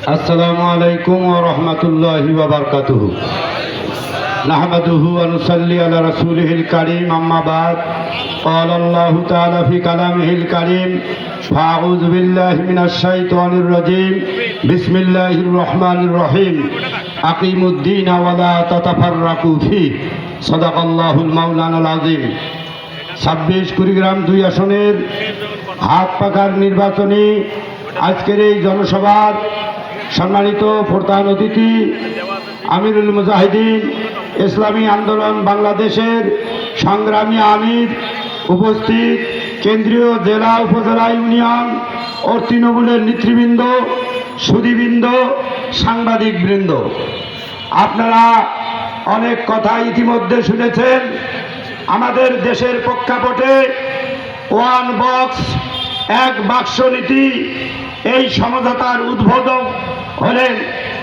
السلام عليكم ورحمة الله وبركاته نحمده ونصلي على رسوله الكريم أما بعد قال الله تعالى في كلامه الكريم فأعوذ بالله من الشيطان الرجيم بسم الله الرحمن الرحيم أقيموا الدين ولا تتفرقوا فيه صدق الله المولانا العظيم ছাব্বিশ কুড়িগ্রাম দুই আসনের হাত পাকার নির্বাচনী আজকের এই জনসভার সম্মানিত প্রধান অতিথি, আমিরুল মুজাহিদিন, ইসলামী আন্দোলন বাংলাদেশের সংগ্রামী আমির, উপস্থিত কেন্দ্রীয় জেলা উপজেলা ইউনিয়ন ও তৃণমূলের নেতৃবৃন্দ, সুদীবৃন্দ, সাংবাদিকবৃন্দ। আপনারা অনেক কথা ইতিমধ্যে শুনেছেন। আমাদের দেশের প্রেক্ষাপটে ওয়ান বক্স, এক বাক্স নীতি এই সমঝোতার উদ্বোধক হলেন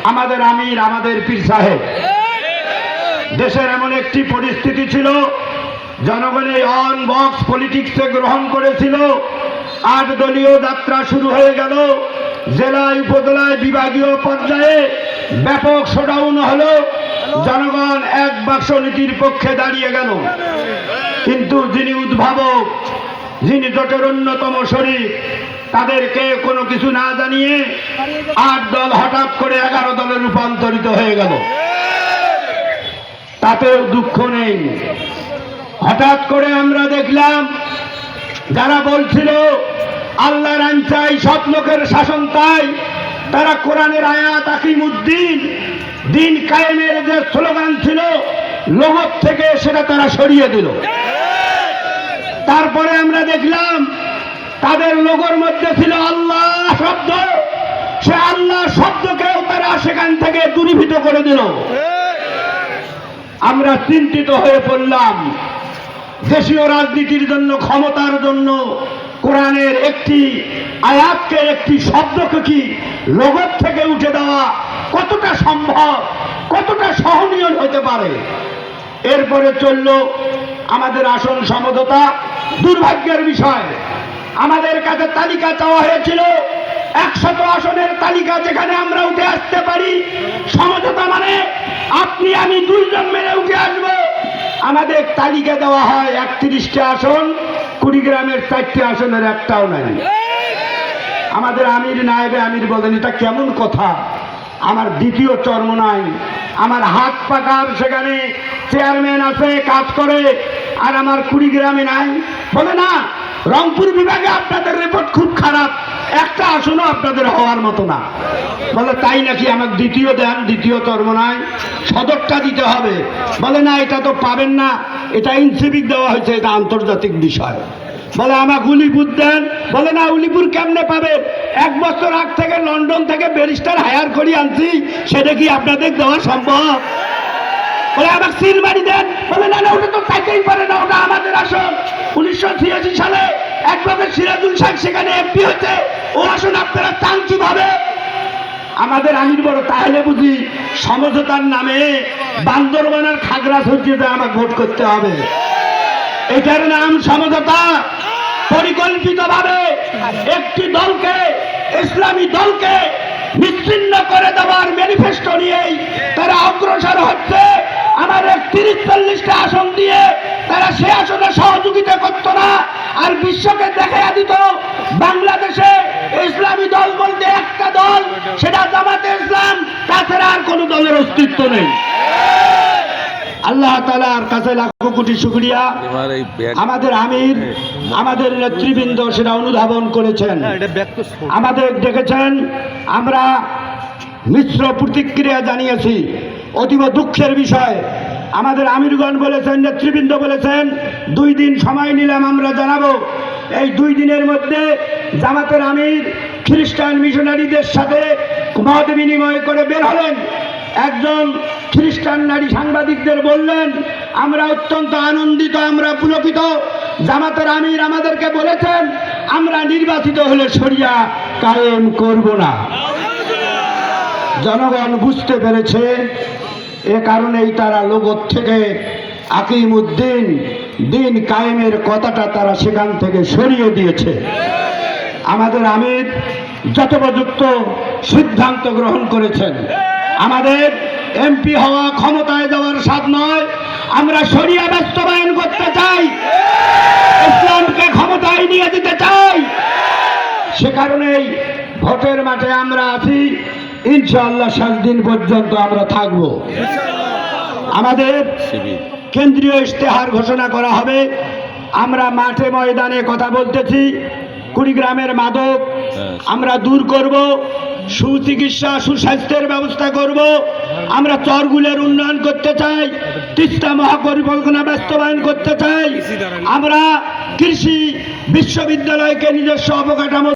আমাদের আমির, আমাদের পীর সাহেব। দেশের এমন একটি পরিস্থিতি ছিল, জনগণ অন বক্স পলিটিক্সে গ্রহণ করেছিল। আট দলীয় যাত্রা শুরু হয়ে গেল। জেলায় উপজেলায় বিভাগীয় পর্যায়ে ব্যাপক শোডাউন হলো। জনগণ এক বাক্স নীতির পক্ষে দাঁড়িয়ে গেল। কিন্তু যিনি উদ্ভাবক, যিনি জোটের অন্যতম শরীর তাদেরকে কোনো কিছু না জানিয়ে আট দল হঠাৎ করে এগারো দলে রূপান্তরিত হয়ে গেল। তাতেও দুঃখ নেই। হঠাৎ করে আমরা দেখলাম, যারা বলছিল আল্লাহর আইন চাই সব লোকের শাসন তাই তারা কোরআনের আয়াত আকিমুদ্দিন, দিন কায়েমের যে স্লোগান ছিল লোহব থেকে সেটা তারা সরিয়ে দিল। তারপরে আমরা দেখলাম তাদের লোগোর মধ্যে ছিল আল্লাহ শব্দ। সে আল্লাহ শব্দকেও তারা সেখান থেকে দূরীভূত করে দিল। আমরা চিন্তিত হয়ে পড়লাম। দেশীয় রাজনীতির জন্য, ক্ষমতার জন্য, কোরআনের একটি আয়াতকে, একটি শব্দকে কি লোগত থেকে উঠে দেওয়া কতটা সম্ভব, কতটা সহনীয় হতে পারে? এরপরে চলল আমাদের আসন সমঝোতা, দুর্ভাগ্যের বিষয়। আমাদের কাছে তালিকা চাওয়া হয়েছিল। একশত আসনের তালিকা যেখানে আমরা উঠে আসতে পারি। সমঝোতা মানে আপনি, আমি দুইজন মেরে উঠে আসব। আমাদের তালিকা দেওয়া হয় একত্রিশটা আসন, কুড়িগ্রামের চারটি আসনের একটাও নাই। আমাদের আমির নায়েবে আমির বলেন, এটা কেমন কথা? আমার দ্বিতীয় চর্ম নাই। আমার হাত পাকার সেখানে। চেয়ারম্যান আছে, কাজ করে। আর আমার কুড়িগ্রামে নাই। বলে না রংপুর বিভাগে আপনাদের রিপোর্ট খুব খারাপ। একটা আসনও আপনাদের হওয়ার মতো না। বলে, তাই নাকি আমার দ্বিতীয় দেন? দ্বিতীয় চর্ম নাই। সদরটা দিতে হবে। বলে, না, এটা তো পাবেন না। এটা ইনসিভিক দেওয়া হয়েছে, এটা আন্তর্জাতিক বিষয়। বলে আমার উলিপুর দেন। বলে, না, উলিপুর কেমনে পাবে? এক বছর আগ থেকে লন্ডন থেকে ব্যারিস্টার হায়ার করি আনছি। সেটা কি আপনাদের দেওয়া সম্ভব? বলে আমার সিলবাড়ি দেন। বলে, না না, ওটা তো চাইতেই পারে না, ওটা আমাদের আসন। উনিশশো ছিয়াশি সিরাজুল শেখ সেখানে এমপি হয়েছে ও আসন আপনারা চান কীভাবে আমাদের আমির বড় তাহলে বুঝি সমঝোতার নামে বান্দরবানের খাগড়া সজ্জিতে আমাকে ভোট করতে হবে। এটার নাম সমঝোতা। পরিকল্পিতভাবে একটি দলকে, ইসলামী দলকে বিচ্ছিন্ন করে দেওয়ার ম্যানিফেস্টো নিয়েই তারা অগ্রসর হচ্ছে। আমার তিরিশ চল্লিশটা আসন দিয়ে তারা সে আসনে সহযোগিতা করতো না। আর বিশ্বকে দেখা দিত বাংলাদেশে ইসলামী দল বলতে একটা দল সেটা জামাতে ইসলাম তাছাড়া আর কোনো দলের অস্তিত্ব নেই। আল্লাহ তালার কাছে লাখো কোটি শুক্রিয়া। আমাদের আমির আমাদের নেতৃবৃন্দ সেটা অনুধাবন করেছেন। আমাদের দেখেছেন আমরা মিশ্র প্রতিক্রিয়া জানিয়েছি অতীব দুঃখের বিষয়। আমাদের আমিরগণ বলেছেন, নেতৃবৃন্দ বলেছেন, দুই দিন সময় নিলাম আমরা জানাব। এই দুই দিনের মধ্যে জামাতের আমির খ্রিস্টান মিশনারিদের সাথে মত বিনিময় করে বের হলেন। একজন খ্রিস্টান নারী সাংবাদিকদের বললেন, আমরা অত্যন্ত আনন্দিত, আমরা পুলকিত। জামাতের আমির আমাদেরকে বলেছেন, আমরা নির্বাচিত হলে সরিয়া কায়েম করব না। জনগণ বুঝতে পেরেছে এ কারণেই তারা লোগত থেকে আকিম উদ্দিন দিন কায়েমের কথাটা তারা সেখান থেকে সরিয়ে দিয়েছে। আমাদের আমির যথোপযুক্ত সিদ্ধান্ত গ্রহণ করেছেন। আমাদের এমপি হওয়া ক্ষমতায় যাওয়ার স্বাদ নয়। আমরা সরিয়া বাস্তবায়ন করতে চাই। ইসলামকে ক্ষমতায় নিয়ে যেতে চাই। সে কারণেই ভোটের মাঠে আমরা আছি। ইনশাআল্লাহ সাত দিন পর্যন্ত আমরা থাকব। আমাদের কেন্দ্রীয় ইশতেহার ঘোষণা করা হবে। আমরা মাঠে ময়দানে কথা বলতেছি। কুড়িগ্রামের মাদক আমরা দূর করব। সুচিকিৎসা, সুস্বাস্থ্যের ব্যবস্থা করব। আমরা চরগুলের উন্নয়ন করতে চাই। তিস্তা মহাপরিকল্পনা বাস্তবায়ন করতে চাই। আমরা কৃষি বিশ্ববিদ্যালয়কে নিজস্ব অবকাঠামো